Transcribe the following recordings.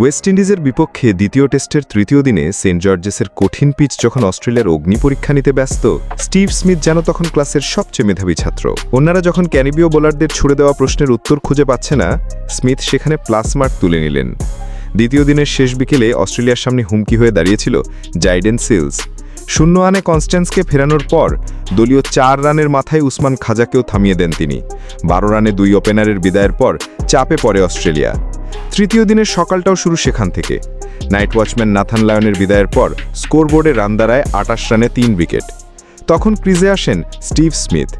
West ইন্ডিজের বিপক্ষে দ্বিতীয় টেস্টের তৃতীয় দিনে সেন্ট জর্জেসের কঠিন পিচ যখন অস্ট্রেলিয়ার অগ্নি পরীক্ষা নিতে ব্যস্ত, স্টিভ স্মিথ যেন তখন ক্লাসের সবচেয়ে মেধাবী ছাত্র। অন্যরা যখন ক্যারিবীয় বোলারদের ছুড়ে দেওয়া প্রশ্নের উত্তর খুঁজে পাচ্ছে না, স্মিথ সেখানে প্লাস মার্ক তুলে নিলেন। দ্বিতীয় দিনের শেষ বিকেলে অস্ট্রেলিয়ার সামনে হুমকি হয়ে দাঁড়িয়েছিল জাইডেন সিলস। শূন্য আনে কনস্ট্যান্সকে ফেরানোর পর দলীয় চার রানের মাথায় উসমান খাজাকেও থামিয়ে দেন তিনি। বারো রানে দুই ওপেনারের বিদায়ের পর চাপে পড়ে অস্ট্রেলিয়া। তৃতীয় দিনের সকালটাও শুরু সেখান থেকে। নাইট ওয়াচম্যান নাথান লায়নের বিদায়ের পর স্কোরবোর্ডে রান দাঁড়ায় আটাশ রানে তিন উইকেট। তখন ক্রিজে আসেন স্টিভ স্মিথ।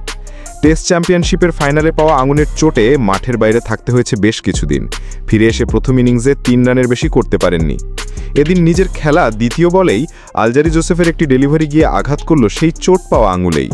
টেস্ট চ্যাম্পিয়নশিপের ফাইনালে পাওয়া আঙুনের চোটে মাঠের বাইরে থাকতে হয়েছে বেশ কিছুদিন। ফিরে এসে প্রথম ইনিংসে তিন রানের বেশি করতে পারেননি। এদিন নিজের খেলা দ্বিতীয় বলেই আলজারি জোসেফের একটি ডেলিভারি গিয়ে আঘাত করল সেই চোট পাওয়া আঙুলেই।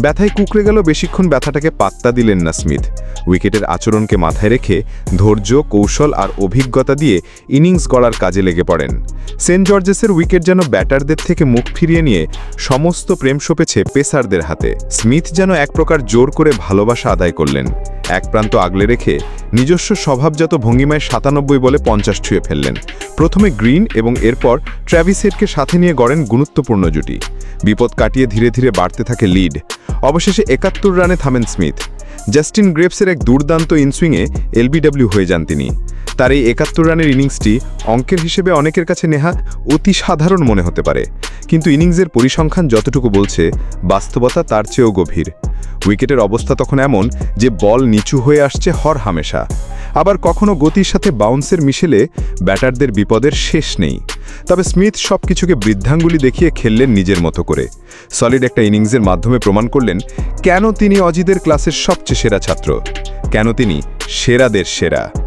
ব্যথায় কুকড়ে গেল বেশিক্ষণ ব্যথাটাকে পাত্তা দিলেন না স্মিথ। উইকেটের আচরণকে মাথায় রেখে ধৈর্য, কৌশল আর অভিজ্ঞতা দিয়ে ইনিংস গড়ার কাজে লেগে পড়েন। সেন্ট জর্জেসের উইকেট যেন ব্যাটারদের থেকে মুখ ফিরিয়ে নিয়ে সমস্ত প্রেম সপেছে পেসারদের হাতে। স্মিথ যেন এক প্রকার জোর করে ভালোবাসা আদায় করলেন। এক প্রান্ত আগলে রেখে নিজস্ব স্বভাবজাত ভঙ্গিমায় সাতানব্বই বলে পঞ্চাশ ছুঁয়ে ফেললেন। প্রথমে গ্রিন এবং এরপর ট্র্যাভিসেটকে সাথে নিয়ে গড়েন গুরুত্বপূর্ণ জুটি। বিপদ কাটিয়ে ধীরে ধীরে বাড়তে থাকে লিড। অবশেষে একাত্তর রানে থামেন স্মিথ। জাস্টিন গ্রেপসের এক দুর্দান্ত ইনসুইংয়ে এলবিডব্লিউ হয়ে যান তিনি। তার এই একাত্তর রানের ইনিংসটি অঙ্কের হিসেবে অনেকের কাছে নেহা অতি সাধারণ মনে হতে পারে। কিন্তু ইনিংসের পরিসংখ্যান যতটুকু বলছে, বাস্তবতা তার চেয়েও গভীর। উইকেটের অবস্থা তখন এমন যে বল নিচু হয়ে আসছে হর হামেশা। আবার কখনো গতির সাথে বাউন্সের মিশেলে ব্যাটারদের বিপদের শেষ নেই। তবে স্মিথ সব কিছুকে বৃদ্ধাঙ্গুলি দেখিয়ে খেললেন নিজের মতো করে। সলিড একটা ইনিংসের মাধ্যমে প্রমাণ করলেন কেন তিনি অজিদের ক্লাসের সবচেয়ে সেরা ছাত্র? কেন তিনি সেরাদের সেরা?